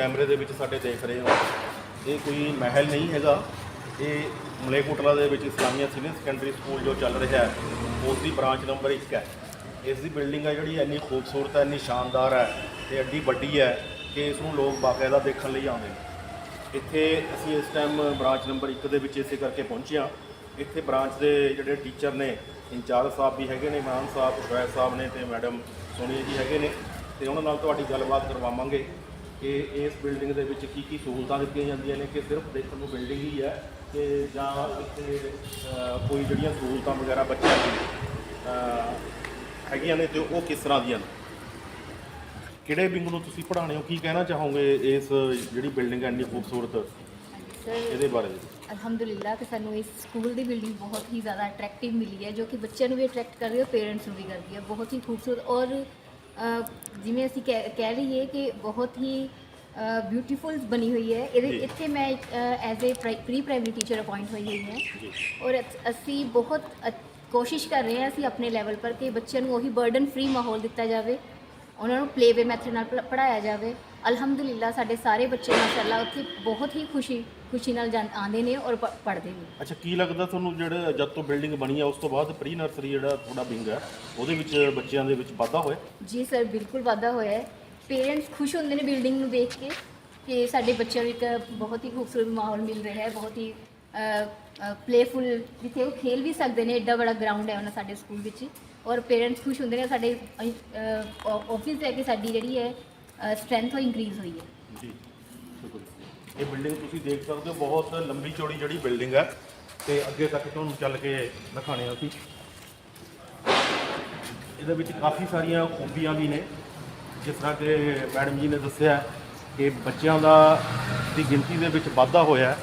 ਕੈਮਰੇ ਦੇ ਵਿੱਚ ਸਾਡੇ ਦੇਖ ਰਹੇ ਹੋ। ਇਹ ਕੋਈ ਮਹਿਲ ਨਹੀਂ ਹੈਗਾ। ਇਹ ਮਲੇਕੋਟਲਾ ਦੇ ਵਿੱਚ ਇਸਲਾਮੀਆ ਸੀਨੀਅਰ ਸੈਕੰਡਰੀ ਸਕੂਲ ਜੋ ਚੱਲ ਰਿਹਾ ਹੈ, ਉਸ ਦੀ ਬ੍ਰਾਂਚ ਨੰਬਰ 1 ਹੈ। ਇਸ ਦੀ ਬਿਲਡਿੰਗ ਹੈ ਜਿਹੜੀ, ਇੰਨੀ ਖੂਬਸੂਰਤ ਹੈ, ਇੰਨੀ ਸ਼ਾਨਦਾਰ ਹੈ ਤੇ ਐਡੀ ਵੱਡੀ ਹੈ ਕਿ ਇਸ ਨੂੰ ਲੋਕ ਬਾਕਾਇਦਾ ਦੇਖਣ ਲਈ ਆਉਂਦੇ ਨੇ। ਇੱਥੇ ਅਸੀਂ ਇਸ ਟਾਈਮ ਬ੍ਰਾਂਚ ਨੰਬਰ 1 ਦੇ ਵਿੱਚ ਇਸੇ ਕਰਕੇ ਪਹੁੰਚੇ ਹਾਂ। ਇੱਥੇ ਬ੍ਰਾਂਚ ਦੇ ਜਿਹੜੇ ਟੀਚਰ ਨੇ, ਇੰਚਾਰਜ ਸਾਹਿਬ ਵੀ ਹੈਗੇ ਨੇ ਇਮਾਨ ਸਾਹਿਬ ਸ਼ੁਐਬ ਸਾਹਿਬ ਨੇ ਤੇ ਮੈਡਮ ਸੋਨੀਆ ਜੀ ਹੈਗੇ ਨੇ ਤੇ ਉਹਨਾਂ ਨਾਲ ਤੁਹਾਡੀ ਗੱਲਬਾਤ ਕਰਵਾਵਾਂਗੇ। ਕਿ ਇਸ ਬਿਲਡਿੰਗ ਦੇ ਵਿੱਚ ਕੀ ਕੀ ਸਹੂਲਤਾਂ ਦਿੱਤੀਆਂ ਜਾਂਦੀਆਂ ਨੇ ਕਿ ਸਿਰਫ ਦੇਖਣ ਨੂੰ ਬਿਲਡਿੰਗ ਹੀ ਹੈ ਕਿ ਜਾਂ ਇੱਥੇ ਕੋਈ ਜਿਹੜੀਆਂ ਸਹੂਲਤਾਂ ਵਗੈਰਾ ਬੱਚਿਆਂ ਦੀ ਹੈਗੀਆਂ ਨੇ ਤੇ ਉਹ ਕਿਸ ਤਰ੍ਹਾਂ ਦੀਆਂ ਨੇ? ਕਿਹੜੇ ਵਿੰਗ ਨੂੰ ਤੁਸੀਂ ਪੜ੍ਹਾਉਂਦੇ ਹੋ? ਕੀ ਕਹਿਣਾ ਚਾਹੋਗੇ ਇਸ ਜਿਹੜੀ ਬਿਲਡਿੰਗ ਹੈ ਇੰਨੀ ਖੂਬਸੂਰਤ? ਸਰ ਇਹਦੇ ਬਾਰੇ ਅਲਹਮਦੁਲਿਲਾ ਕਿ ਸਾਨੂੰ ਇਸ ਸਕੂਲ ਦੀ ਬਿਲਡਿੰਗ ਬਹੁਤ ਹੀ ਜ਼ਿਆਦਾ ਅਟਰੈਕਟਿਵ ਮਿਲੀ ਹੈ ਜੋ ਕਿ ਬੱਚਿਆਂ ਨੂੰ ਵੀ ਅਟਰੈਕਟ ਕਰ ਰਹੀ ਹੈ ਪੇਰੈਂਟਸ ਨੂੰ ਵੀ ਕਰਦੀ ਹੈ। ਬਹੁਤ ਹੀ ਖੂਬਸੂਰਤ ਔਰ ਜਿਵੇਂ ਅਸੀਂ ਕਹਿ ਕਹਿ ਲਈਏ ਕਿ ਬਹੁਤ ਹੀ ਬਿਊਟੀਫੁਲ ਬਣੀ ਹੋਈ ਹੈ। ਇਹਦੇ ਜੀ। ਇੱਥੇ ਮੈਂ as a pre primary teacher appoint ਹੋਈ ਹੋਈ ਹਾਂ। ਜੀ। ਔਰ ਅਸ- ਅਸੀਂ ਬਹੁਤ ਅ- ਕੋਸ਼ਿਸ਼ ਕਰ ਰਹੇ ਹਾਂ ਅਸੀਂ ਆਪਣੇ ਲੈਵਲ ਪਰ ਕਿ ਬੱਚਿਆਂ ਨੂੰ ਉਹੀ ਬਰਡਨ ਫ੍ਰੀ ਮਾਹੌਲ ਦਿੱਤਾ ਜਾਵੇ। ਉਹਨਾਂ ਨੂੰ ਪਲੇਵੇ ਮੈਥਡ ਨਾਲ ਪੜ੍ਹਾਇਆ ਜਾਵੇ। ਅਲਹਮਦੁਲਿਲਾ ਸਾਡੇ ਸਾਰੇ ਬੱਚੇ ਮਾਸ਼ਾਅੱਲਾ ਉੱਥੇ ਬਹੁਤ ਹੀ ਖੁਸ਼ੀ ਖੁਸ਼ੀ ਨਾਲ ਆਉਂਦੇ ਨੇ ਔਰ ਪੜ੍ਹਦੇ ਨੇ। ਅੱਛਾ ਕੀ ਲੱਗਦਾ ਤੁਹਾਨੂੰ ਜਿਹੜੇ ਜਦ ਤੋਂ ਬਿਲਡਿੰਗ ਬਣੀ ਹੈ ਉਸ ਤੋਂ ਬਾਅਦ ਪ੍ਰੀ ਨਰਸਰੀ ਜਿਹੜਾ ਤੁਹਾਡਾ ਵਿੰਗ ਹੈ ਉਹਦੇ ਵਿੱਚ ਬੱਚਿਆਂ ਦੇ ਵਿੱਚ ਵਾਧਾ ਹੋਇਆ? ਜੀ ਸਰ ਬਿਲਕੁਲ ਵਾਧਾ ਹੋਇਆ ਹੈ। ਪੇਰੈਂਟਸ ਖੁਸ਼ ਹੁੰਦੇ ਨੇ ਬਿਲਡਿੰਗ ਨੂੰ ਦੇਖ ਕੇ ਕਿ ਸਾਡੇ ਬੱਚਿਆਂ ਨੂੰ ਇੱਕ ਬਹੁਤ ਹੀ ਖੂਬਸੂਰਤ ਮਾਹੌਲ ਮਿਲ ਰਿਹਾ ਹੈ ਬਹੁਤ ਹੀ ਪਲੇਫੁਲ ਜਿੱਥੇ ਉਹ ਖੇਲ ਵੀ ਸਕਦੇ ਨੇ ਐਡਾ ਬੜਾ ਗਰਾਊਂਡ ਹੈ ਉਹਨਾਂ ਸਾਡੇ ਸਕੂਲ ਵਿੱਚ। ਔਰ ਪੇਰੈਂਟਸ ਖੁਸ਼ ਹੁੰਦੇ ਨੇ, ਸਾਡੇ ਆਫਿਸ ਹੈ ਕਿ ਸਾਡੀ ਜਿਹੜੀ ਹੈ ਸਟਰੈਂਥ ਉਹ ਇੰਕਰੀਜ਼ ਹੋਈ ਹੈ। ਜੀ ਸ਼ੁਕਰੀਆ ਇਹ ਬਿਲਡਿੰਗ ਤੁਸੀਂ ਦੇਖ ਸਕਦੇ ਹੋ, ਬਹੁਤ ਲੰਬੀ ਚੌੜੀ ਜਿਹੜੀ ਬਿਲਡਿੰਗ ਹੈ। ਤੇ ਅੱਗੇ ਤੱਕ ਤੁਹਾਨੂੰ ਚੱਲ ਕੇ ਦਿਖਾਣੇ ਆ ਅਸੀਂ। ਇਹਦੇ ਵਿੱਚ ਕਾਫੀ ਸਾਰੀਆਂ ਖੂਬੀਆਂ ਵੀ ਨੇ। ਜਿਸ ਤਰ੍ਹਾਂ ਕਿ ਮੈਡਮ ਜੀ ਨੇ ਦੱਸਿਆ ਕਿ ਬੱਚਿਆਂ ਦਾ ਦੀ ਗਿਣਤੀ ਦੇ ਵਿੱਚ ਵਾਧਾ ਹੋਇਆ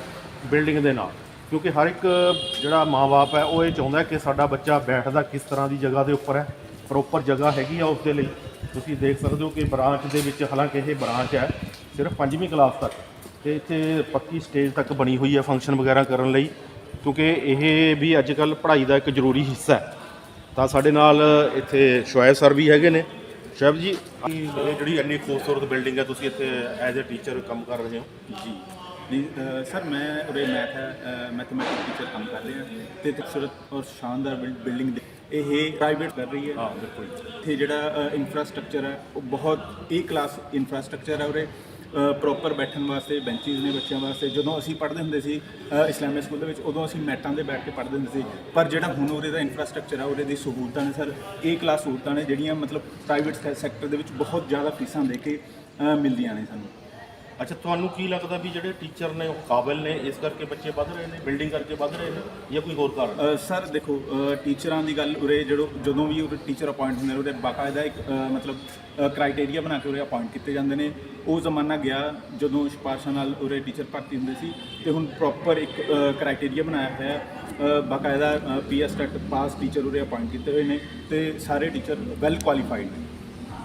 ਬਿਲਡਿੰਗ ਦੇ ਨਾਲ। ਕਿਉਂਕਿ ਹਰ ਇੱਕ ਜਿਹੜਾ ਮਾਂ-ਬਾਪ ਹੈ ਉਹ ਇਹ ਚਾਹੁੰਦਾ ਕਿ ਸਾਡਾ ਬੱਚਾ ਬੈਠਦਾ ਕਿਸ ਤਰ੍ਹਾਂ ਦੀ ਜਗ੍ਹਾ ਦੇ ਉੱਪਰ ਹੈ ਪ੍ਰੋਪਰ ਜਗ੍ਹਾ ਹੈਗੀ ਆ ਉਸ ਦੇ ਲਈ। ਤੁਸੀਂ ਦੇਖ ਸਕਦੇ ਹੋ ਕਿ ਬ੍ਰਾਂਚ ਦੇ ਵਿੱਚ ਹਾਲਾਂਕਿ ਇਹ ਬ੍ਰਾਂਚ ਹੈ ਸਿਰਫ ਪੰਜਵੀਂ ਕਲਾਸ ਤੱਕ ਤੇ ਇੱਥੇ ਪੱਕੀ ਸਟੇਜ ਤੱਕ ਬਣੀ ਹੋਈ ਹੈ ਫੰਕਸ਼ਨ ਵਗੈਰਾ ਕਰਨ ਲਈ ਕਿਉਂਕਿ ਇਹ ਵੀ ਅੱਜ ਕੱਲ ਪੜ੍ਹਾਈ ਦਾ ਇੱਕ ਜ਼ਰੂਰੀ ਹਿੱਸਾ ਹੈ। ਤਾਂ ਸਾਡੇ ਨਾਲ ਇੱਥੇ ਸ਼ੁਆਇਬ ਸਰ ਵੀ ਹੈਗੇ ਨੇ। ਸ਼ੁਆਇਬ ਜੀ ਇਹ ਜਿਹੜੀ ਇੰਨੀ ਖੂਬਸੂਰਤ ਬਿਲਡਿੰਗ ਹੈ ਤੁਸੀਂ ਇੱਥੇ ਐਜ਼ ਅ ਟੀਚਰ ਕੰਮ ਕਰ ਰਹੇ ਹੋ। ਜੀ। ਨਹੀਂ ਸਰ ਮੈਂ ਉਰੇ ਮੈਥ ਮੈਥਮੈਟਿਕ ਟੀਚਰ ਕੰਮ ਕਰ ਰਿਹਾ ਤੇ ਖੂਬਸੂਰਤ ਔਰ ਸ਼ਾਨਦਾਰ ਬਿਲ- ਬਿਲਡਿੰਗ ਦੇ- ਇਹ ਪ੍ਰਾਈਵੇਟ ਕਰ ਰਹੀ ਹੈ। ਹਾਂ ਬਿਲਕੁਲ। ਇੱਥੇ ਜਿਹੜਾ ਇਨਫਰਾਸਟ੍ਰਕਚਰ ਹੈ ਉਹ ਬਹੁਤ ਏ ਕਲਾਸ ਇਨਫਰਾਸਟ੍ਰਕਚਰ ਹੈ ਉਰੇ। ਪ੍ਰੋਪਰ ਬੈਠਣ ਵਾਸਤੇ ਬੈਂਚੀਜ਼ ਨੇ ਬੱਚਿਆਂ ਵਾਸਤੇ ਜਦੋਂ ਅਸੀਂ ਪੜ੍ਹਦੇ ਹੁੰਦੇ ਸੀ ਇਸਲਾਮਿਕ ਸਕੂਲ ਦੇ ਵਿੱਚ ਉਦੋਂ ਅਸੀਂ ਮੈਟਾਂ ਦੇ ਬੈਠ ਕੇ ਪੜ੍ਹਦੇ ਹੁੰਦੇ ਸੀ। ਪਰ ਜਿਹੜਾ ਹੁਣ ਉਰੇ ਦਾ ਇਨਫਰਾਸਟ੍ਰਕਚਰ ਹੈ ਉਰੇ ਦੀ ਸਹੂਲਤਾਂ ਨੇ ਸਰ ਏ ਕਲਾਸ ਸਹੂਲਤਾਂ ਨੇ ਜਿਹੜੀਆਂ ਮਤਲਬ ਪ੍ਰਾਈਵੇਟ ਸੈਕਟਰ ਦੇ ਵਿੱਚ ਬਹੁਤ ਜ਼ਿਆਦਾ ਫੀਸਾਂ ਦੇ ਕੇ ਮਿਲਦੀਆਂ ਨੇ ਸਾਨੂੰ। ਅੱਛਾ ਤੁਹਾਨੂੰ ਕੀ ਲੱਗਦਾ ਵੀ ਜਿਹੜੇ ਟੀਚਰ ਨੇ ਉਹ ਕਾਬਿਲ ਨੇ? ਇਸ ਕਰਕੇ ਬੱਚੇ ਵੱਧ ਰਹੇ ਨੇ ਬਿਲਡਿੰਗ ਕਰਕੇ ਵੱਧ ਰਹੇ ਨੇ ਜਾਂ ਕੋਈ ਹੋਰ ਕਾਰਨ? ਅ, ਸਰ ਦੇਖੋ ਅ, ਟੀਚਰਾਂ ਦੀ ਗੱਲ ਉਰੇ ਜਦੋਂ ਜਦੋਂ ਵੀ ਉਰੇ ਟੀਚਰ ਅਪਾਇੰਟ ਹੁੰਦੇ ਨੇ ਉਹਦੇ ਬਾਕਾਇਦਾ ਇੱਕ ਅ, ਮਤਲਬ ਕ੍ਰਾਈਟੇਰੀਆ ਬਣਾ ਕੇ ਉਰੇ ਅਪਾਇੰਟ ਕੀਤੇ ਜਾਂਦੇ ਨੇ। ਉਹ ਜ਼ਮਾਨਾ ਗਿਆ ਜਦੋਂ ਸਿਫਾਰਸ਼ਾਂ ਨਾਲ ਉਰੇ ਟੀਚਰ ਭਰਤੀ ਹੁੰਦੇ ਸੀ ਤੇ ਹੁਣ ਪ੍ਰੋਪਰ ਇੱਕ ਕ੍ਰਾਈਟੇਰੀਆ ਬਣਾਇਆ ਹੋਇਆ ਹੈ। ਅ, ਬਾਕਾਇਦਾ ਪੀਐਸ ਟੈਟ ਪਾਸ ਟੀਚਰ ਉਰੇ ਅਪਾਇੰਟ ਕੀਤੇ ਹੋਏ ਨੇ ਤੇ ਸਾਰੇ ਟੀਚਰ ਵੈਲ ਕੁਆਲੀਫਾਈਡ ਨੇ।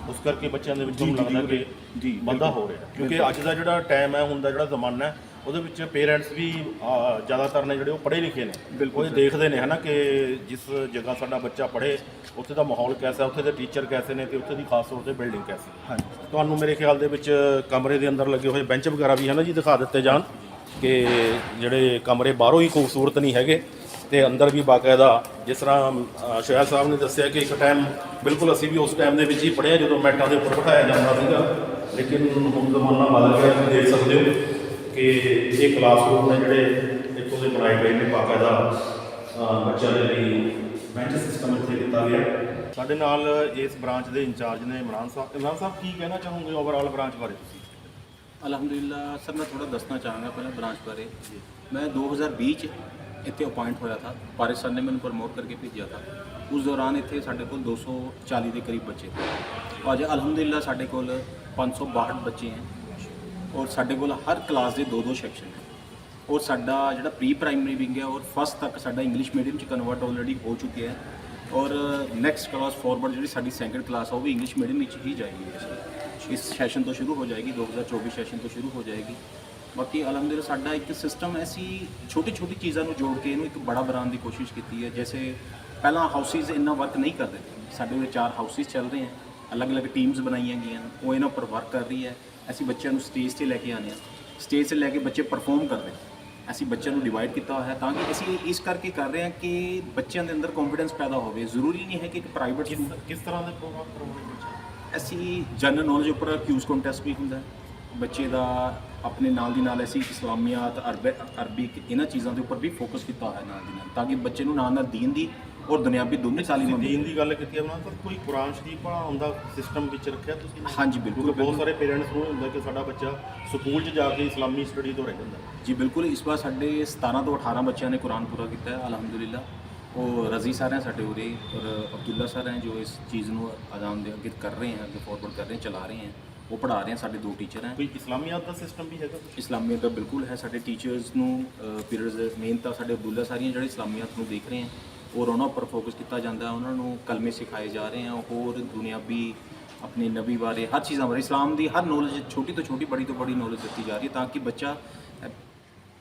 ਉਸ ਕਰਕੇ ਬੱਚਿਆਂ ਦੇ ਵਿੱਚ ਜੀ, ਤੁਹਾਨੂੰ ਜੀ, ਲੱਗਦਾ ਕਿ ਜੀ, ਵਾਧਾ। ਹੋ ਰਿਹਾ। ਕਿਉਂਕਿ ਅੱਜ ਦਾ ਜਿਹੜਾ ਟਾਈਮ ਹੈ ਹੁਣ ਦਾ ਜਿਹੜਾ ਜ਼ਮਾਨਾ ਹੈ ਉਹਦੇ ਵਿੱਚ ਪੇਰੈਂਟਸ ਵੀ ਜ਼ਿਆਦਾਤਰ ਨੇ ਜਿਹੜੇ ਉਹ ਪੜ੍ਹੇ ਲਿਖੇ ਨੇ। ਬਿਲਕੁਲ ਉਹ ਇਹ। ਦੇਖਦੇ ਨੇ ਹਨਾ ਕਿ ਜਿਸ ਜਗ੍ਹਾ ਸਾਡਾ ਬੱਚਾ ਪੜ੍ਹੇ ਉੱਥੇ ਦਾ ਮਾਹੌਲ ਕੈਸਾ ਉੱਥੇ ਦੇ ਟੀਚਰ ਕੈਸੇ ਨੇ ਤੇ ਉੱਥੇ ਦੀ ਖਾਸ ਤੌਰ ਤੇ ਬਿਲਡਿੰਗ ਕੈਸੀ ਹਾਂਜੀ। ਤੁਹਾਨੂੰ ਮੇਰੇ ਖਿਆਲ ਦੇ ਵਿੱਚ ਕਮਰੇ ਦੇ ਅੰਦਰ ਲੱਗੇ ਹੋਏ ਬੈਂਚ ਵਗੈਰਾ ਵੀ ਹੈ ਨਾ ਜੀ ਦਿਖਾ ਦਿੱਤੇ ਜਾਣ ਕਿ ਜਿਹੜੇ ਕਮਰੇ ਬਾਹਰੋਂ ਹੀ ਖੂਬਸੂਰਤ ਨਹੀਂ ਹੈਗੇ ਤੇ ਅੰਦਰ ਵੀ ਬਾਕਾਇਦਾ ਜਿਸ ਤਰ੍ਹਾਂ ਅ, ਸ਼ੋਇਆ ਸਾਹਿਬ ਨੇ ਦੱਸਿਆ ਕਿ ਇੱਕ ਟਾਈਮ ਬਿਲਕੁਲ ਅਸੀਂ ਵੀ ਉਸ ਟਾਈਮ ਦੇ ਵਿੱਚ ਹੀ ਪੜ੍ਹਿਆ ਜਦੋਂ ਮੈਟਾਂ ਦੇ ਉੱਪਰ ਬਿਠਾਇਆ ਜਾਂਦਾ ਸੀਗਾ। ਲੇਕਿਨ ਹੁਣ ਜ਼ਮਾਨਾ ਬਦਲ ਗਿਆ ਤੁਸੀਂ ਦੇਖ ਸਕਦੇ ਹੋ ਕਿ ਇਹ ਕਲਾਸਰੂਮ ਨੇ ਜਿਹੜੇ ਇੱਥੋਂ ਦੇ ਬਣਾਏ ਗਏ ਨੇ ਬਾਕਾਇਦਾ ਅ, ਬੱਚਿਆਂ ਦੇ ਲਈ ਬੈਂਚ ਸਿਸਟਮ ਇੱਥੇ ਦਿੱਤਾ ਗਿਆ। ਸਾਡੇ ਨਾਲ ਇਸ ਬ੍ਰਾਂਚ ਦੇ ਇੰਚਾਰਜ ਨੇ ਇਮਰਾਨ ਸਾਹਿਬ। ਇਮਰਾਨ ਸਾਹਿਬ ਕੀ ਕਹਿਣਾ ਚਾਹੋਗੇ ਓਵਰਆਲ ਬ੍ਰਾਂਚ ਬਾਰੇ ਤੁਸੀਂ? ਅਲਹਮਦੁਲਿਲਾ ਸਰ ਮੈਂ ਥੋੜਾ ਦੱਸਣਾ ਚਾਹਾਂਗਾ ਪਹਿਲਾਂ ਬ੍ਰਾਂਚ ਬਾਰੇ। ਮੈਂ 2020 ਚ ਇੱਥੇ ਅਪਾਇੰਟ ਹੋਇਆ ਥਾ। ਪਾਰਿਸ ਸਰ ਨੇ ਮੈਨੂੰ ਪ੍ਰਮੋਟ ਕਰਕੇ ਭੇਜਿਆ ਥਾ। ਉਸ ਦੌਰਾਨ ਇੱਥੇ ਸਾਡੇ ਕੋਲ 240 ਦੇ ਕਰੀਬ ਬੱਚੇ। ਥੇ ਅੱਜ ਅਲਹਮਦੁਲਿਲਾ ਸਾਡੇ ਕੋਲ 562 ਬੱਚੇ ਹੈ। ਔਰ ਸਾਡੇ ਕੋਲ ਹਰ ਕਲਾਸ ਦੇ ਦੋ ਦੋ ਸੈਕਸ਼ਨ ਹੈ। ਔਰ ਸਾਡਾ ਜਿਹੜਾ ਪ੍ਰੀ ਪ੍ਰਾਇਮਰੀ ਵਿੰਗ ਹੈ, ਔਰ ਫਸਟ ਤੱਕ ਸਾਡਾ ਇੰਗਲਿਸ਼ ਮੀਡੀਅਮ ਚ ਕਨਵਰਟ ਆਲਰੇਡੀ ਹੋ ਚੁੱਕਿਆ ਹੈ। ਔਰ ਨੈਕਸਟ ਕਲਾਸ ਫਾਰਵਰਡ ਜਿਹੜੀ ਸਾਡੀ ਸੈਕੰਡ ਕਲਾਸ ਆ, ਉਹ ਵੀ ਇੰਗਲਿਸ਼ ਮੀਡੀਅਮ ਵਿੱਚ ਹੀ ਜਾਏਗੀ। ਇਸ ਸੈਸ਼ਨ ਤੋਂ ਸ਼ੁਰੂ ਹੋ ਜਾਏਗੀ 2024 ਸੈਸ਼ਨ ਤੋਂ ਸ਼ੁਰੂ ਹੋ ਜਾਏਗੀ। ਬਾਕੀ ਅਲਹਮਦੁਲਿਲਾ, ਸਾਡਾ ਇੱਕ ਸਿਸਟਮ ਐਸੀ ਛੋਟੀ ਛੋਟੀ ਚੀਜ਼ਾਂ ਨੂੰ ਜੋੜ ਕੇ ਇਹਨੂੰ ਇੱਕ ਬੜਾ ਬਣਾਉਣ ਦੀ ਕੋਸ਼ਿਸ਼ ਕੀਤੀ ਹੈ। ਜੈਸੇ ਪਹਿਲਾਂ ਹਾਊਸਿਸ ਇੰਨਾ ਵਰਕ ਨਹੀਂ ਕਰਦੇ ਸਾਡੇ ਉਰੇ ਚਾਰ ਹਾਊਸਿਸ ਚੱਲ ਰਹੇ ਹਨ ਅਲੱਗ-ਅਲੱਗ ਟੀਮਸ ਬਣਾਈਆਂ ਗਈਆਂ ਨੇ, ਉਹ ਇਹਨਾਂ ਉੱਪਰ ਵਰਕ ਕਰ ਰਹੀ ਹੈ ਅਸੀਂ ਬੱਚਿਆਂ ਨੂੰ ਸਟੇਜ ਤੇ ਲੈ ਕੇ ਆਉਂਦੇ ਹਾਂ ਸਟੇਜ ਤੇ ਲੈ ਕੇ ਬੱਚੇ ਪਰਫਾਰਮ ਕਰਦੇ। ਅਸੀਂ ਬੱਚਿਆਂ ਨੂੰ ਡਿਵਾਈਡ ਕੀਤਾ ਹੋਇਆ ਹੈ ਤਾਂ ਕਿ ਅਸੀਂ ਇਸ ਕਰਕੇ ਕਰ ਰਹੇ ਹਾਂ ਕਿ ਬੱਚਿਆਂ ਦੇ ਅੰਦਰ ਕੌਨਫੀਡੈਂਸ ਪੈਦਾ ਹੋਵੇ ਜ਼ਰੂਰੀ ਨਹੀਂ ਹੈ ਕਿ ਇੱਕ ਪ੍ਰਾਈਵੇਟ ਕਿਸ ਕਿਸ ਤਰ੍ਹਾਂ ਦੇ ਪ੍ਰੋਗਰਾਮ ਕਰਵਾਉਣੇ ਬੱਚੇ ਅਸੀਂ ਜਨਰਲ ਨੌਲੇਜ ਉੱਪਰ ਕਿਊਜ਼ ਕੰਟੈਸਟ ਵੀ ਹੁੰਦਾ ਹੈ। ਬੱਚੇ ਦਾ ਆਪਣੇ ਨਾਲ ਦੀ ਨਾਲ ਅਸੀਂ ਇਸਲਾਮੀਆਤ ਅਰਬ ਅਰਬਿਕ ਇਹਨਾਂ ਚੀਜ਼ਾਂ ਦੇ ਉੱਪਰ ਵੀ ਫੋਕਸ ਕੀਤਾ ਹੋਇਆ ਨਾਲ ਦੀ ਨਾਲ ਤਾਂ ਕਿ ਬੱਚੇ ਨੂੰ ਨਾਲ ਨਾਲ ਦੀਨ ਦੀ ਔਰ ਦੁਨਿਆਵੀ ਦੋਨੇ ਤੁਸੀਂ ਮਿਲੇ ਦੀਨ ਦੀ ਗੱਲ ਕੀਤੀ ਹੈ ਉਹਨਾਂ ਸਰ ਕੋਈ ਕੁਰਾਨ ਸ਼ਰੀਫ ਪੜ੍ਹਾਉਣ ਦਾ ਸਿਸਟਮ ਵਿੱਚ ਰੱਖਿਆ ਤੁਸੀਂ ਹਾਂਜੀ, ਬਿਲਕੁਲ, ਬਹੁਤ। ਸਾਰੇ ਪੇਰੈਂਟਸ ਨੂੰ ਹੁੰਦਾ ਕਿ ਸਾਡਾ ਬੱਚਾ ਸਕੂਲ 'ਚ ਜਾ ਕੇ ਇਸਲਾਮੀ ਸਟੱਡੀ ਤੋਂ ਰਹਿ ਜਾਂਦਾ। ਜੀ ਬਿਲਕੁਲ ਇਸ ਵਾਰ ਸਾਡੇ 17 ਤੋਂ 18 ਬੱਚਿਆਂ ਨੇ ਕੁਰਾਨ ਪੂਰਾ ਕੀਤਾ ਹੈ ਅਲਹਮਦੁਲਿਲਾ। ਉਹ ਰਜ਼ੀ ਸਰ ਹੈ ਸਾਡੇ ਉਰੇ ਔਰ ਅਬਦੁੱਲਾ ਸਰ ਹੈ ਜੋ ਇਸ ਚੀਜ਼ ਨੂੰ ਆਜ਼ਾਮ ਦੇ ਅੱਗੇ ਕਰ ਰਹੇ ਹਨ ਅੱਗੇ ਫਾਰਵਰਡ ਕਰ ਰਹੇ ਚਲਾ ਰਹੇ ਹਨ ਉਹ ਪੜ੍ਹਾ ਰਹੇ ਹਨ ਸਾਡੇ ਦੋ ਟੀਚਰ ਹਨ ਕੋਈ ਇਸਲਾਮੀਆਤ ਦਾ ਸਿਸਟਮ ਵੀ ਹੈਗਾ? ਇਸਲਾਮੀਅਤ ਦਾ ਬਿਲਕੁਲ ਹੈ ਸਾਡੇ ਟੀਚਰਸ ਨੂੰ ਪੀਰੀਅਡਸ ਮੇਨ ਤਾਂ ਸਾਡੇ ਅਬਦੁੱਲਾ ਸਾਰੀਆਂ ਜਿਹੜੇ ਇਸਲਾਮੀਅਤ ਨੂੰ ਦੇਖ ਰਹੇ ਹਨ ਔਰ ਉਹਨਾਂ ਉੱਪਰ ਫੋਕਸ ਕੀਤਾ ਜਾਂਦਾ ਹੈ ਉਹਨਾਂ ਨੂੰ ਕਲਮੇ ਸਿਖਾਏ ਜਾ ਰਹੇ ਹਨ ਹੋਰ ਦੁਨਿਆਵੀ ਆਪਣੀ ਨਬੀ ਬਾਰੇ ਹਰ ਚੀਜ਼ਾਂ ਬਾਰੇ ਇਸਲਾਮ ਦੀ ਹਰ ਨੌਲੇਜ ਛੋਟੀ ਤੋਂ ਛੋਟੀ ਬੜੀ ਤੋਂ ਬੜੀ ਨੌਲੇਜ ਦਿੱਤੀ ਜਾ ਰਹੀ ਹੈ ਤਾਂ ਕਿ ਬੱਚਾ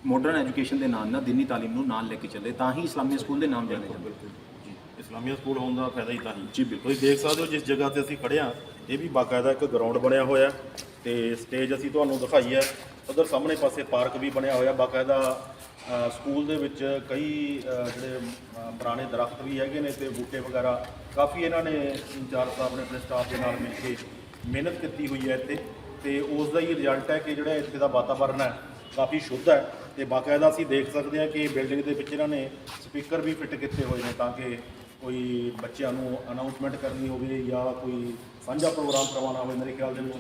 ਮਾਡਰਨ ਐਜੂਕੇਸ਼ਨ ਦੇ ਨਾਲ ਨਾਲ ਦਿਨੀ ਤਾਲੀਮ ਨੂੰ ਨਾਲ ਲੈ ਕੇ ਚੱਲੇ ਤਾਂ ਹੀ ਇਸਲਾਮੀ ਸਕੂਲ ਦੇ ਨਾਮ ਜਾਣੇ ਜਾਂਦੇ। ਜੀ ਇਸਲਾਮੀਆ ਸਕੂਲ ਹੋਣ ਦਾ ਫਾਇਦਾ ਹੀ ਤਾਂ ਹੀ। ਜੀ, ਬਿਲਕੁਲ। ਤੁਸੀਂ ਦੇਖ ਸਕਦੇ ਹੋ ਜਿਸ ਜਗ੍ਹਾ ਤੇ ਅਸੀਂ ਖੜੇ ਹਾਂ ਇਹ ਵੀ ਬਾਕਾਇਦਾ ਇੱਕ ਗਰਾਊਂਡ ਬਣਿਆ ਹੋਇਆ ਹੈ ਤੇ ਸਟੇਜ ਅਸੀਂ ਤੁਹਾਨੂੰ ਦਿਖਾਈ ਹੈ। ਉਧਰ ਸਾਹਮਣੇ ਪਾਸੇ ਪਾਰਕ ਵੀ ਬਣਿਆ ਹੋਇਆ ਬਾਕਾਇਦਾ ਸਕੂਲ ਦੇ ਵਿੱਚ ਕਈ ਜਿਹੜੇ ਪੁਰਾਣੇ ਦਰਖਤ ਵੀ ਹੈਗੇ ਨੇ ਤੇ ਬੂਟੇ ਵਗੈਰਾ ਕਾਫੀ ਇਹਨਾਂ ਨੇ ਇੰਚਾਰਜ ਸਾਹਿਬ ਨੇ ਆਪਣੇ ਸਟਾਫ ਦੇ ਨਾਲ ਮਿਲ ਕੇ ਮਿਹਨਤ ਕੀਤੀ ਹੋਈ ਹੈ ਇੱਥੇ ਤੇ ਉਸ ਦਾ ਹੀ ਰਿਜ਼ਲਟ ਹੈ ਕਿ ਜਿਹੜਾ ਇੱਥੇ ਦਾ ਵਾਤਾਵਰਨ ਹੈ ਕਾਫੀ ਸ਼ੁੱਧ ਹੈ ਤੇ ਬਾਕਾਇਦਾ ਅਸੀਂ ਦੇਖ ਸਕਦੇ ਹਾਂ ਕਿ ਬਿਲਡਿੰਗ ਦੇ ਵਿੱਚ ਇਹਨਾਂ ਨੇ ਸਪੀਕਰ ਵੀ ਫਿੱਟ ਕੀਤੇ ਹੋਏ ਨੇ ਤਾਂ ਕਿ ਕੋਈ ਬੱਚਿਆਂ ਨੂੰ ਅਨਾਉਂਸਮੈਂਟ ਕਰਨੀ ਹੋਵੇ ਜਾਂ ਕੋਈ ਸਾਂਝਾ ਪ੍ਰੋਗਰਾਮ ਕਰਵਾਉਣਾ ਹੋਵੇ, ਮੇਰੇ ਖਿਆਲ ਦੇ ਵਿੱਚ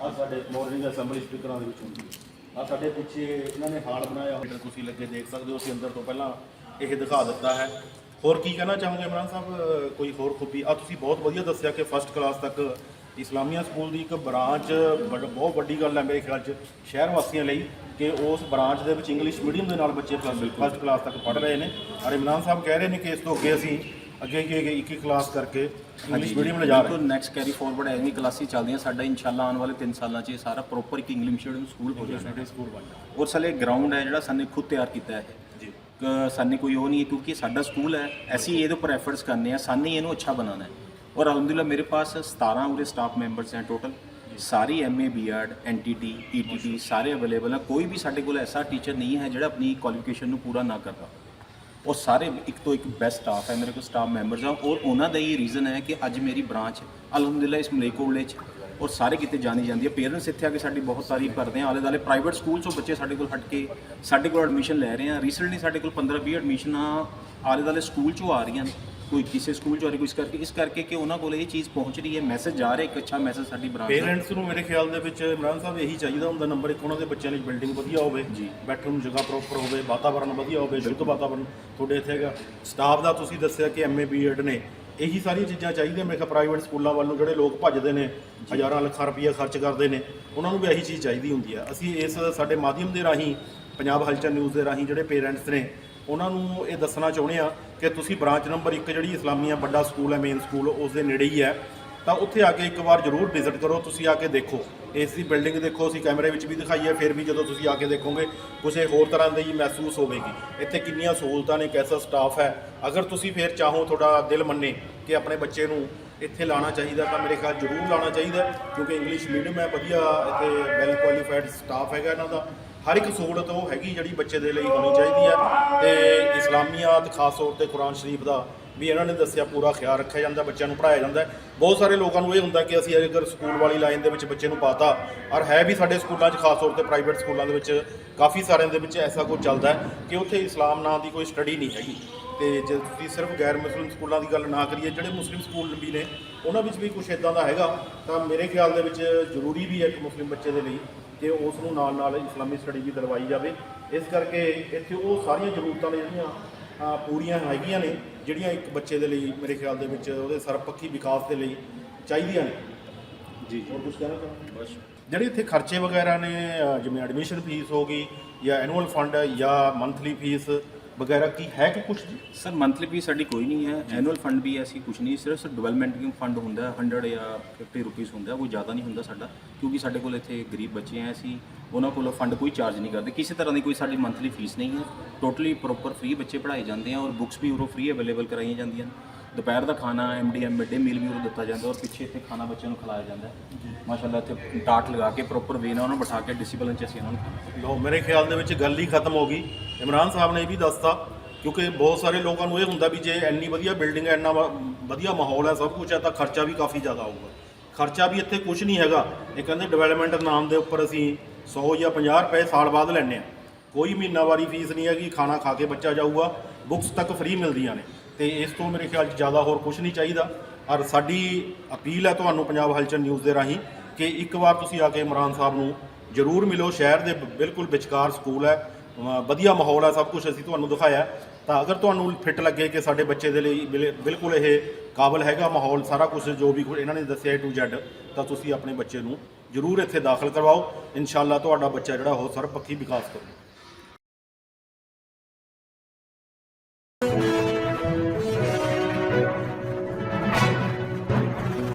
ਆ ਸਾਡੇ ਮਾਰਨਿੰਗ ਅਸੈਂਬਲੀ ਸਪੀਕਰਾਂ ਦੇ ਵਿੱਚ ਹੁੰਦੀ ਹੈ। ਆ ਸਾਡੇ ਪਿੱਛੇ ਇਹਨਾਂ ਨੇ ਹਾਲ ਬਣਾਇਆ ਹੋਇਆ। ਤੁਸੀਂ ਲੱਗੇ ਦੇਖ ਸਕਦੇ ਹੋ, ਅਸੀਂ ਅੰਦਰ ਤੋਂ ਪਹਿਲਾਂ ਇਹ ਦਿਖਾ ਦਿੱਤਾ ਹੈ। ਹੋਰ ਕੀ ਕਹਿਣਾ ਚਾਹੋਗੇ ਇਮਰਾਨ ਸਾਹਿਬ? ਕੋਈ ਹੋਰ ਖੂਬੀ? ਆ ਤੁਸੀਂ ਬਹੁਤ ਵਧੀਆ ਦੱਸਿਆ ਕਿ ਫਸਟ ਕਲਾਸ ਤੱਕ ਇਸਲਾਮੀਆ ਸਕੂਲ ਦੀ ਇੱਕ ਬ੍ਰਾਂਚ ਬੜ- ਬਹੁਤ ਵੱਡੀ ਗੱਲ ਹੈ ਮੇਰੇ ਖਿਆਲ 'ਚ, ਸ਼ਹਿਰ ਵਾਸੀਆਂ ਲਈ ਕਿ ਉਸ ਬ੍ਰਾਂਚ ਦੇ ਵਿੱਚ ਇੰਗਲਿਸ਼ ਮੀਡੀਅਮ ਦੇ ਨਾਲ ਬੱਚੇ ਫਸਟ ਕਲਾਸ ਤੱਕ ਪੜ੍ਹ ਰਹੇ ਨੇ। ਔਰ ਇਮਰਾਨ ਸਾਹਿਬ ਕਹਿ ਰਹੇ ਨੇ ਕਿ ਇਸ ਤੋਂ ਅੱਗੇ ਅਸੀਂ ਅੱਗੇ ਅੱਗੇ ਅੱਗੇ ਇੱਕ ਇੱਕ ਕਲਾਸ ਕਰਕੇ ਇੰਗਲਿਸ਼ ਮੀਡੀਅਮ ਲਿਜਾ ਰਹੇ। ਬਿਲਕੁਲ ਨੈਕਸਟ ਕੈਰੀ ਫਾਰਵਰਡ ਐਵੇਂ ਕਲਾਸਿਸ ਚੱਲਦੀਆਂ। ਸਾਡਾ ਇਨਸ਼ਾਅੱਲਾ ਆਉਣ ਵਾਲੇ 3 ਸਾਲਾਂ 'ਚ ਇਹ ਸਾਰਾ ਪ੍ਰੋਪਰ ਇੱਕ ਇੰਗਲਿਸ਼ ਮੀਡੀਅਮ ਸਕੂਲ ਹੋ ਜਾਣਾ। ਸਕੂਲ ਬਣ ਜਾਣ। ਔਰ ਸਾਲੇ ਗਰਾਊਂਡ ਹੈ ਜਿਹੜਾ ਸਾਨੇ ਖੁਦ ਤਿਆਰ ਕੀਤਾ ਹੈ। ਜੀ। ਸਾਨੇ ਕੋਈ ਉਹ ਨਹੀਂ ਹੈ ਕਿਉਂਕਿ ਸਾਡਾ ਸਕੂਲ ਹੈ। ਅਸੀਂ ਇਹਦੇ ਉੱਪਰ ਐਫਰਟਸ ਕਰਨੇ ਆ। ਸਾਨੇ ਇਹਨੂੰ ਅੱਛਾ ਬਣਾਉਣਾ ਹੈ। ਔਰ ਅਲਹਮਦੁਲਿਲਾ ਮੇਰੇ ਪਾਸ 17 ਉਰੇ ਸਟਾਫ ਮੈਂਬਰਸ ਹੈ ਟੋਟਲ ਸਾਰੀ ਐਮਏ ਬੀਐਡ ਐਨਟੀਟੀ ਈਟੀਟੀ ਸਾਰੇ ਅਵੇਲੇਬਲ ਹੈ ਕੋਈ ਵੀ ਸਾਡੇ ਕੋਲ ਐਸਾ ਟੀਚਰ ਨਹੀਂ ਹੈ ਜਿਹੜਾ ਆਪਣੀ ਕੁਆਲੀਫਿਕੇਸ਼ਨ ਨੂੰ ਪੂਰਾ ਨਾ ਕਰਦਾ। ਉਹ ਸਾਰੇ ਇੱਕ ਤੋਂ ਇੱਕ ਬੈਸਟ ਸਟਾਫ ਹੈ, ਮੇਰੇ ਕੋਲ ਸਟਾਫ ਮੈਂਬਰਸ ਆ। ਔਰ ਉਹਨਾਂ ਦਾ ਹੀ ਰੀਜ਼ਨ ਹੈ ਕਿ ਅੱਜ ਮੇਰੀ ਬ੍ਰਾਂਚ ਅਲਹਮਦੁਲਿਲਾ, ਇਸ ਮਲੇਕੋਵਲੇ 'ਚ। ਔਰ ਸਾਰੇ ਕਿਤੇ ਜਾਣੀ ਜਾਂਦੀ ਹੈ। ਪੇਰੈਂਟਸ ਇੱਥੇ ਆ ਕੇ ਸਾਡੀ ਬਹੁਤ ਤਾਰੀਫ ਕਰਦੇ ਆ। ਆਲੇ ਦਾਲੇ ਪ੍ਰਾਈਵੇਟ ਸਕੂਲ 'ਚੋਂ ਬੱਚੇ ਸਾਡੇ ਕੋਲ ਹਟ ਕੇ ਸਾਡੇ ਕੋਲ ਐਡਮਿਸ਼ਨ ਲੈ ਰਹੇ ਆ। ਰੀਸੈਂਟਲੀ ਸਾਡੇ ਕੋਲ 15 20 ਐਡਮਿਸ਼ਨਾਂ ਆਲੇ ਦਾਲੇ ਸਕੂਲ 'ਚੋਂ ਆ ਰਹੀਆਂ ਨੇ। ਕੋਈ ਕਿਸੇ ਸਕੂਲ 'ਚੋਂ ਆ ਰਹੀ ਕੋਈ ਇਸ ਕਰਕੇ ਇਸ ਕਰਕੇ ਕਿ ਉਹਨਾਂ ਕੋਲ ਇਹ ਚੀਜ਼ ਪਹੁੰਚ ਰਹੀ ਹੈ ਮੈਸੇਜ ਜਾ ਰਿਹਾ ਇੱਕ ਅੱਛਾ ਮੈਸੇਜ ਸਾਡੀ ਬ੍ਰਾਂਚ ਦਾ। ਪੇਰੈਂਟਸ ਨੂੰ ਮੇਰੇ ਖਿਆਲ ਦੇ ਵਿੱਚ ਇਮਰਾਨ ਸਾਹਿਬ ਇਹੀ ਚਾਹੀਦਾ ਹੁੰਦਾ ਨੰਬਰ ਇੱਕ ਉਹਨਾਂ ਦੇ ਬੱਚਿਆਂ ਲਈ ਬਿਲਡਿੰਗ ਵਧੀਆ ਹੋਵੇ ਜੀ। ਬੈਠਣ ਨੂੰ ਜਗ੍ਹਾ ਪ੍ਰੋਪਰ ਹੋਵੇ ਵਾਤਾਵਰਣ ਵਧੀਆ ਹੋਵੇ ਸ਼ੁੱਧ ਵਾਤਾਵਰਣ ਤੁਹਾਡੇ ਇੱਥੇ ਹੈਗਾ। ਸਟਾਫ ਦਾ ਤੁਸੀਂ ਦੱਸਿਆ ਕਿ ਐਮਏ ਬੀਐਡ ਨੇ ਇਹੀ ਸਾਰੀਆਂ ਚੀਜ਼ਾਂ ਚਾਹੀਦੀਆਂ ਮੇਰੇ ਖਿਆਲ ਪ੍ਰਾਈਵੇਟ ਸਕੂਲਾਂ ਵੱਲ ਨੂੰ ਜਿਹੜੇ ਲੋਕ ਭੱਜਦੇ ਨੇ ਹਜ਼ਾਰਾਂ ਲੱਖਾਂ ਰੁਪਈਆ ਖਰਚ ਕਰਦੇ ਨੇ ਉਹਨਾਂ ਨੂੰ ਵੀ ਇਹੀ ਚੀਜ਼ ਚਾਹੀਦੀ ਹੁੰਦੀ ਹੈ ਅਸੀਂ ਇਸ ਸਾਡੇ ਮਾਧਿਅਮ ਦੇ ਰਾਹੀਂ ਪੰਜਾਬ ਹਲਚਲ ਨਿਊਜ਼ ਦੇ ਰਾਹੀਂ ਜਿਹੜੇ ਪੇਰੈਂਟਸ ਨੇ ਉਹਨਾਂ ਨੂੰ ਇਹ ਦੱਸਣਾ ਚਾਹੁੰਦੇ ਆ ਕਿ ਤੁਸੀਂ ਬ੍ਰਾਂਚ ਨੰਬਰ 1 ਜਿਹੜੀ ਇਸਲਾਮੀਆ ਵੱਡਾ ਸਕੂਲ ਹੈ ਮੇਨ ਸਕੂਲ ਉਸ ਦੇ ਨੇੜੇ ਹੀ ਹੈ। ਤਾਂ ਉੱਥੇ ਆ ਕੇ ਇੱਕ ਵਾਰ ਜ਼ਰੂਰ ਵਿਜ਼ਿਟ ਕਰੋ, ਤੁਸੀਂ ਆ ਕੇ ਦੇਖੋ। ਇਸ ਦੀ ਬਿਲਡਿੰਗ ਦੇਖੋ, ਅਸੀਂ ਕੈਮਰੇ ਵਿੱਚ ਵੀ ਦਿਖਾਈ ਹੈ, ਫਿਰ ਵੀ ਜਦੋਂ ਤੁਸੀਂ ਆ ਕੇ ਦੇਖੋਗੇ ਕੁਝ ਹੋਰ ਤਰ੍ਹਾਂ ਦੀ ਹੀ ਮਹਿਸੂਸ ਹੋਵੇਗੀ। ਇੱਥੇ ਕਿੰਨੀਆਂ ਸਹੂਲਤਾਂ ਨੇ, ਕੈਸਾ ਸਟਾਫ ਹੈ। ਅਗਰ ਤੁਸੀਂ ਫਿਰ ਚਾਹੋ ਤੁਹਾਡਾ ਦਿਲ ਮੰਨੇ ਕਿ ਆਪਣੇ ਬੱਚੇ ਨੂੰ ਇੱਥੇ ਲਾਣਾ ਚਾਹੀਦਾ, ਤਾਂ ਮੇਰੇ ਖਿਆਲ ਜ਼ਰੂਰ ਲਾਣਾ ਚਾਹੀਦਾ ਕਿਉਂਕਿ ਇੰਗਲਿਸ਼ ਮੀਡੀਅਮ ਹੈ, ਵਧੀਆ ਇੱਥੇ ਵੈਲ ਕੁਆਲੀਫਾਈਡ ਸਟਾਫ ਹੈਗਾ ਇਹਨਾਂ ਦਾ। ਹਰ ਇੱਕ ਸਹੂਲਤ ਉਹ ਹੈਗੀ ਜਿਹੜੀ ਬੱਚੇ ਦੇ ਲਈ ਹੋਣੀ ਚਾਹੀਦੀ ਹੈ ਤੇ ਇਸਲਾਮੀਆਤ, ਖਾਸ ਤੌਰ ਤੇ ਕੁਰਾਨ ਸ਼ਰੀਫ ਦਾ ਵੀ ਇਹਨਾਂ ਨੇ ਦੱਸਿਆ, ਪੂਰਾ ਖਿਆਲ ਰੱਖਿਆ ਜਾਂਦਾ, ਬੱਚਿਆਂ ਨੂੰ ਪੜ੍ਹਾਇਆ ਜਾਂਦਾ। ਬਹੁਤ ਸਾਰੇ ਲੋਕਾਂ ਨੂੰ ਇਹ ਹੁੰਦਾ ਕਿ ਅਸੀਂ ਅਗਰ ਸਕੂਲ ਵਾਲੀ ਲਾਈਨ ਦੇ ਵਿੱਚ ਬੱਚੇ ਨੂੰ ਪਾਤਾ, ਔਰ ਹੈ ਵੀ ਸਾਡੇ ਸਕੂਲਾਂ 'ਚ, ਖਾਸ ਤੌਰ ਤੇ ਪ੍ਰਾਈਵੇਟ ਸਕੂਲਾਂ ਦੇ ਵਿੱਚ, ਕਾਫੀ ਸਾਰਿਆਂ ਦੇ ਵਿੱਚ ਐਸਾ ਕੁਝ ਚੱਲਦਾ ਹੈ ਕਿ ਉੱਥੇ ਇਸਲਾਮ ਨਾਂ ਦੀ ਕੋਈ ਸਟੱਡੀ ਨਹੀਂ ਹੈਗੀ। ਤੇ ਜੇ ਤੁਸੀਂ ਸਿਰਫ ਗੈਰ ਮੁਸਲਿਮ ਸਕੂਲਾਂ ਦੀ ਗੱਲ ਨਾ ਕਰੀਏ, ਜਿਹੜੇ ਮੁਸਲਿਮ ਸਕੂਲ ਵੀ ਨੇ, ਉਹਨਾਂ ਵਿੱਚ ਵੀ ਕੁਝ ਇਦਾਂ ਦਾ ਹੈਗਾ। ਤਾਂ ਮੇਰੇ ਖਿਆਲ ਦੇ ਵਿੱਚ ਜ਼ਰੂਰੀ ਵੀ ਹੈ ਕਿ ਮੁਸਲਿਮ ਬੱਚੇ ਦੇ ਲਈ ਕਿ ਉਸ ਨੂੰ ਨਾਲ ਨਾਲ ਇਸਲਾਮੀ ਸਟੱਡੀ ਵੀ ਦਿਲਵਾਈ ਜਾਵੇ। ਇਸ ਕਰਕੇ ਇੱਥੇ ਉਹ ਸਾਰੀਆਂ ਜ਼ਰੂਰਤਾਂ ਨੇ ਜਿਹੜੀਆਂ ਪੂਰੀਆਂ ਹੈਗੀਆਂ ਨੇ ਜਿਹੜੀਆਂ ਇੱਕ ਬੱਚੇ ਦੇ ਲਈ ਮੇਰੇ ਖਿਆਲ ਦੇ ਵਿੱਚ ਉਹਦੇ ਸਰਪੱਖੀ ਵਿਕਾਸ ਦੇ ਲਈ ਚਾਹੀਦੀਆਂ ਨੇ। ਜੀ ਹੋਰ ਕੁਝ ਕਹਿਣਾ ਚਾਹੁੰਦੇ ਬਸ। ਜਿਹੜੇ ਇੱਥੇ ਖਰਚੇ ਵਗੈਰਾ ਨੇ ਜਿਵੇਂ ਐਡਮਿਸ਼ਨ ਫੀਸ ਹੋ ਗਈ ਜਾਂ ਐਨੂਅਲ ਫੰਡ ਜਾਂ ਮੰਥਲੀ ਫੀਸ ਵਗੈਰਾ ਕੀ ਹੈ ਕਿ ਕੁਝ ਜੀ? ਸਰ ਮੰਥਲੀ ਫੀਸ ਸਾਡੀ ਕੋਈ ਨਹੀਂ ਹੈ। ਐਨੂਅਲ ਫੰਡ ਵੀ ਐਸੀ ਕੁਝ ਨਹੀਂ, ਸਿਰਫ ਡਿਵੈਲਪਮੈਂਟ ਫੰਡ ਹੁੰਦਾ ਹੈ 100 ਜਾਂ 50 ਰੁਪੀਸ ਹੁੰਦਾ ਕੋਈ ਜ਼ਿਆਦਾ ਨਹੀਂ ਹੁੰਦਾ ਸਾਡਾ, ਕਿਉਂਕਿ ਸਾਡੇ ਕੋਲ ਇੱਥੇ ਗਰੀਬ ਬੱਚੇ ਆ ਅਸੀਂ, ਉਹਨਾਂ ਕੋਲੋਂ ਫੰਡ ਕੋਈ ਚਾਰਜ ਨਹੀਂ ਕਰਦੇ। ਕਿਸੇ ਤਰ੍ਹਾਂ ਦੀ ਕੋਈ ਸਾਡੀ ਮੰਥਲੀ ਫੀਸ ਨਹੀਂ ਹੈ। ਟੋਟਲੀ ਪ੍ਰੋਪਰ ਫ੍ਰੀ ਬੱਚੇ ਪੜ੍ਹਾਏ ਜਾਂਦੇ ਆ ਔਰ ਬੁੱਕਸ ਵੀ ਉਰੋਂ ਫ੍ਰੀ ਅਵੇਲੇਬਲ ਕਰਾਈਆਂ ਜਾਂਦੀਆਂ ਨੇ। ਦੁਪਹਿਰ ਦਾ ਖਾਣਾ ਐਮਡੀਐਮ ਮਿਡ ਡੇ ਮੀਲ ਵੀ ਉਹ ਦਿੱਤਾ ਜਾਂਦਾ ਔਰ ਪਿੱਛੇ ਇੱਥੇ ਖਾਣਾ ਬੱਚਿਆਂ ਨੂੰ ਖਿਲਾਇਆ ਜਾਂਦਾ ਮਾਸ਼ਾਅੱਲਾ ਇੱਥੇ ਡਾਟ ਲਗਾ ਕੇ ਪ੍ਰੋਪਰ ਵੇ ਨਾਲ ਉਹਨੂੰ ਬਿਠਾ ਕੇ ਡਿਸਪਲਿਨ ਚ ਅਸੀਂ ਉਹਨਾਂ ਨੂੰ ਖਾਣਾ ਲੋ ਮੇਰੇ ਖਿਆਲ ਦੇ ਵਿੱਚ ਗੱਲ ਹੀ ਖਤਮ ਹੋ ਗਈ। ਇਮਰਾਨ ਸਾਹਿਬ ਨੇ ਇਹ ਵੀ ਦੱਸਤਾ, ਕਿਉਂਕਿ ਬਹੁਤ ਸਾਰੇ ਲੋਕਾਂ ਨੂੰ ਇਹ ਹੁੰਦਾ ਵੀ ਜੇ ਇੰਨੀ ਵਧੀਆ ਬਿਲਡਿੰਗ ਹੈ, ਇੰਨਾ ਵ- ਵਧੀਆ ਮਾਹੌਲ ਹੈ, ਸਭ ਕੁਝ ਹੈ, ਤਾਂ ਖਰਚਾ ਵੀ ਕਾਫੀ ਜ਼ਿਆਦਾ ਆਊਗਾ ਖਰਚਾ ਵੀ ਇੱਥੇ ਕੁਝ ਨਹੀਂ ਹੈਗਾ। ਇਹ ਕਹਿੰਦੇ ਡਿਵੈਲਪਮੈਂਟ ਨਾਮ ਦੇ ਉੱਪਰ ਅਸੀਂ 100 ਜਾਂ 50 ਰੁਪਏ ਸਾਲ ਬਾਅਦ ਲੈਂਦੇ ਆ ਕੋਈ ਮਹੀਨਾਵਾਰੀ ਫੀਸ ਨਹੀਂ ਹੈਗੀ, ਖਾਣਾ ਖਾ ਕੇ ਬੱਚਾ ਜਾਊਗਾ ਬੁੱਕਸ ਤੱਕ ਫ੍ਰੀ ਮਿਲਦੀਆਂ ਨੇ। ਤੇ ਇਸ ਤੋਂ ਮੇਰੇ ਖਿਆਲ 'ਚ ਜ਼ਿਆਦਾ ਹੋਰ ਕੁਝ ਨਹੀਂ ਚਾਹੀਦਾ। ਔਰ ਸਾਡੀ ਅਪੀਲ ਹੈ ਤੁਹਾਨੂੰ ਪੰਜਾਬ ਹਲਚਲ ਨਿਊਜ਼ ਦੇ ਰਾਹੀਂ ਕਿ ਇੱਕ ਵਾਰ ਤੁਸੀਂ ਆ ਕੇ ਇਮਰਾਨ ਸਾਹਿਬ ਨੂੰ ਜ਼ਰੂਰ ਮਿਲੋ। ਸ਼ਹਿਰ ਦੇ ਬਿਲਕੁਲ ਵਿਚਕਾਰ ਸਕੂਲ ਹੈ। ਵਧੀਆ ਮਾਹੌਲ ਹੈ, ਸਭ ਕੁਝ ਅਸੀਂ ਤੁਹਾਨੂੰ ਦਿਖਾਇਆ ਤਾਂ ਅਗਰ ਤੁਹਾਨੂੰ ਫਿੱਟ ਲੱਗੇ ਕਿ ਸਾਡੇ ਬੱਚੇ ਦੇ ਲਈ ਬਿਲ- ਬਿਲਕੁਲ ਇਹ ਕਾਬਲ ਹੈਗਾ ਮਾਹੌਲ, ਸਾਰਾ ਕੁਝ ਜੋ ਵੀ ਇਹਨਾਂ ਨੇ ਦੱਸਿਆ A to Z ਤਾਂ ਤੁਸੀਂ ਆਪਣੇ ਬੱਚੇ ਨੂੰ ਜ਼ਰੂਰ ਇੱਥੇ ਦਾਖਲ ਕਰਵਾਓ। ਇਨਸ਼ਾਅੱਲਾ ਤੁਹਾਡਾ ਬੱਚਾ ਜਿਹੜਾ ਉਹ ਸਰਬਪੱਖੀ ਵਿਕਾਸ ਕਰੂ